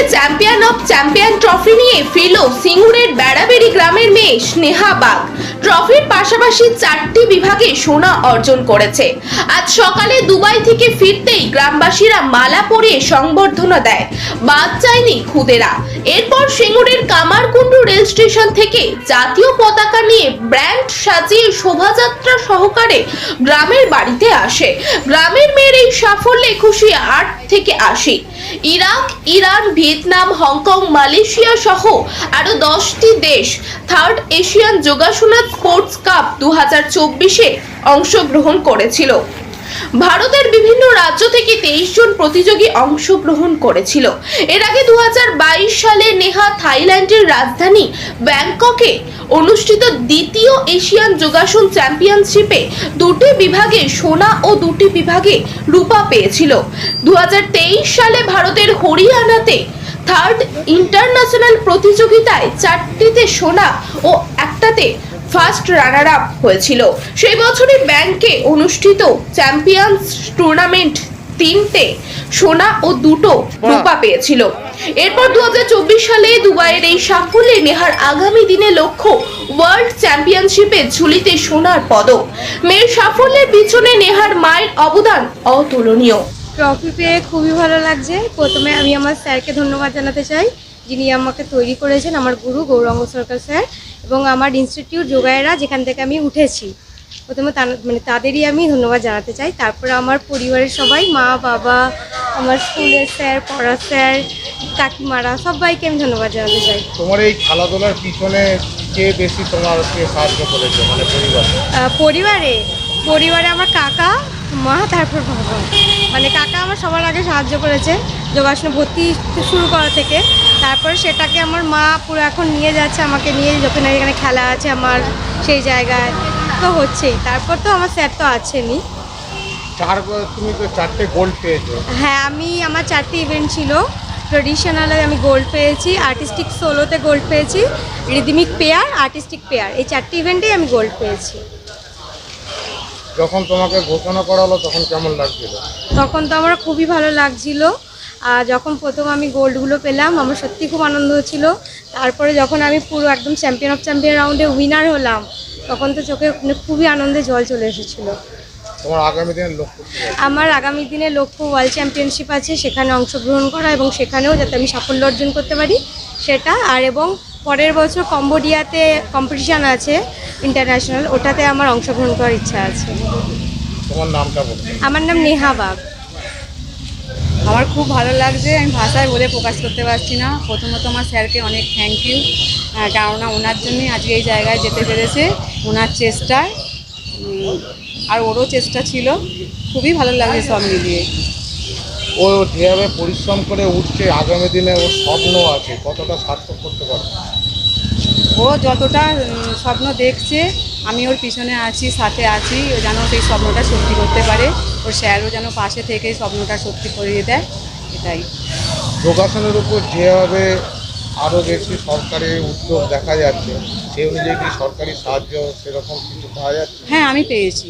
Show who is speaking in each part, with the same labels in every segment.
Speaker 1: থেকে champion of champion trophy নিয়ে ফিরল সিঙ্গুরের বেড়াবেড়ি গ্রামের মেয়ে স্নেহা বাগ। ট্রফির পাশাপাশি চারটি বিভাগে সোনা অর্জন করেছে। আজ সকালে দুবাই থেকে ফিরতেই গ্রামবাসীরা মালা পরিয়ে সংবর্ধনা দেয় বাদ চায়নি খুদেরা। এরপর সিঙ্গুরের কামারকুণ্ডু রেল স্টেশন থেকে জাতীয় পতাকা নিয়ে ব্র্যান্ড সাজিয়ে শোভাযাত্রা সহকারে গ্রামের বাড়িতে আসে। গ্রামের মেয়ের এই সাফল্যে খুশি আট থেকে আশি। Iraq, Iran, Vietnam Hong Kong, Malaysia সহ আরও দশটি দেশ third Asian Yogasana sports cup দু হাজার চব্বিশে অংশগ্রহণ করেছিল। ভারতের বিভিন্ন রাজ্য থেকে তেইশ জন প্রতিযোগী অংশগ্রহণ করেছিল। এর আগে দু হাজার বাইশ সালে নেহা, থাইল্যান্ডের রাজধানী ব্যাংককে অনুষ্ঠিত দ্বিতীয় এশিয়ান যোগাসন চ্যাম্পিয়নশিপে দুটি বিভাগে সোনা ও দুটি বিভাগে রূপা পেয়েছিল। দু হাজার তেইশ সালে ভারতের হরিয়ানাতে থার্ড ইন্টারন্যাশনাল প্রতিযোগিতায় চারটিতে সোনা ও একটাতে ফার্স্ট রানার আপ হয়েছিল। সেই বছরই ব্যাংকে অনুষ্ঠিত চ্যাম্পিয়ন্স টুর্নামেন্ট তিনটে সোনা ও দুটো রূপা পেয়েছিল। এরপর দু হাজার চব্বিশ সালে দুবাইয়ের এই সাফল্যে নেহার আগামী দিনে লক্ষ্য ওয়ার্ল্ড চ্যাম্পিয়নশিপে ঝুলিতে সোনার পদক। মেয়ের সাফল্যের পিছনে নেহার মায়ের অবদান অতুলনীয়।
Speaker 2: ট্রফি পেয়ে খুবই ভালো লাগছে। প্রথমে আমি আমার স্যারকে ধন্যবাদ জানাতে চাই যিনি আমাকে তৈরি করেছেন আমার গুরু গৌরাঙ্গ সরকার স্যার এবং আমার ইনস্টিটিউট যোগায়েরা যেখান থেকে আমি উঠেছি। প্রথমে তা- মানে তাদেরই আমি ধন্যবাদ জানাতে চাই। তারপরে আমার পরিবারের সবাই মা বাবা আমার স্কুলের স্যার পড়া স্যার কাকিমারা সবাইকে আমি ধন্যবাদ জানাতে চাই।
Speaker 3: তোমার এই খেলাধুলার পিছনে কে বেশি তোমাকে সাহায্য করেছে মানে পরিবার?
Speaker 2: পরিবারে? পরিবারে আমার কাকা মা তারপর বাবা মানে কাকা আমার সবার আগে সাহায্য করেছে যোগাসনে ভর্তি শুরু করা থেকে। তারপরে সেটাকে আমার মা পুরো এখন নিয়ে যাচ্ছে আমাকে নিয়ে যখন এখানে খেলা আছে আমার সেই জায়গায়। তো হচ্ছেই। তারপর তো আমার স্যার তো আছেনই।
Speaker 3: চার তুমি তো চারটে গোল্ড পেয়েছ।
Speaker 2: হ্যাঁ আমি আমার চারটি ইভেন্ট ছিল। ট্রেডিশনালে আমি গোল্ড পেয়েছি আর্টিস্টিক সোলোতে গোল্ড পেয়েছি রিদমিক পেয়ার আর্টিস্টিক পেয়ার এই চারটি ইভেন্টেই আমি গোল্ড পেয়েছি।
Speaker 3: যখন তোমাকে ঘোষণা করা হলো তখন কেমন লাগছিল?
Speaker 2: তখন তো আমার খুবই ভালো লাগছিল। আর যখন প্রথম আমি গোল্ডগুলো পেলাম আমার সত্যি খুব আনন্দ হচ্ছিল। তারপরে যখন আমি পুরো একদম চ্যাম্পিয়ন অফ চ্যাম্পিয়ন রাউন্ডে উইনার হলাম তখন তো চোখে মানে খুবই আনন্দে জল চলে এসেছিল।
Speaker 3: তোমার আগামী দিনের লক্ষ্য
Speaker 2: আমার আগামী দিনে লক্ষ্য ওয়ার্ল্ড চ্যাম্পিয়নশিপ আছে সেখানে অংশগ্রহণ করা এবং সেখানেও যাতে আমি সাফল্য অর্জন করতে পারি সেটা। আর এবং পরের বছর কম্বোডিয়াতে কম্পিটিশান আছে ইন্টারন্যাশনাল ওটাতে আমার অংশগ্রহণ করার ইচ্ছা আছে।
Speaker 3: তোমার নামটা বলতে
Speaker 2: আমার নাম নেহা বাগ।
Speaker 4: আমার খুব ভালো লাগছে আমি ভাষায় বলে প্রকাশ করতে পারছি না। প্রথমত আমার স্যারকে অনেক থ্যাংক ইউ কেননা ওনার জন্যই আজকে এই জায়গায় যেতে পেরেছে ওনার চেষ্টায়। আর ওরও চেষ্টা ছিল। খুবই ভালো লাগছে সব মিলিয়ে।
Speaker 3: ও যেভাবে পরিশ্রম করে উঠছে আগামী দিনে ওর স্বপ্ন আছে কতটা সার্থক করতে পারবে?
Speaker 4: ও যতটা স্বপ্ন দেখছে আমি ওর পিছনে আছি সাথে আছি ও যেন সেই স্বপ্নটা সত্যি করতে পারে ওর স্যারও যেন পাশে থেকে স্বপ্নটা সত্যি করিয়ে দেয় এটাই।
Speaker 3: যোগাসনের উপর যেভাবে আরও বেশি সরকারি উদ্যোগ দেখা যাচ্ছে সেই অনুযায়ী কি সরকারি সাহায্য সেরকম কিছু পাওয়া যাচ্ছে?
Speaker 4: হ্যাঁ আমি পেয়েছি।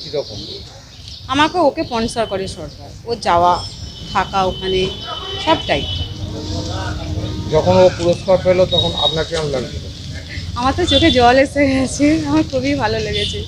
Speaker 3: কীরকম?
Speaker 4: আমাকে ওকে স্পন্সর করে সরকার ও যাওয়া থাকা ওখানে সবটাই।
Speaker 3: যখন ও পুরস্কার পেল তখন আপনার কেমন লাগছিল
Speaker 4: আমার তো চোখে জল এসে গেছে আমার খুবই ভালো লেগেছে।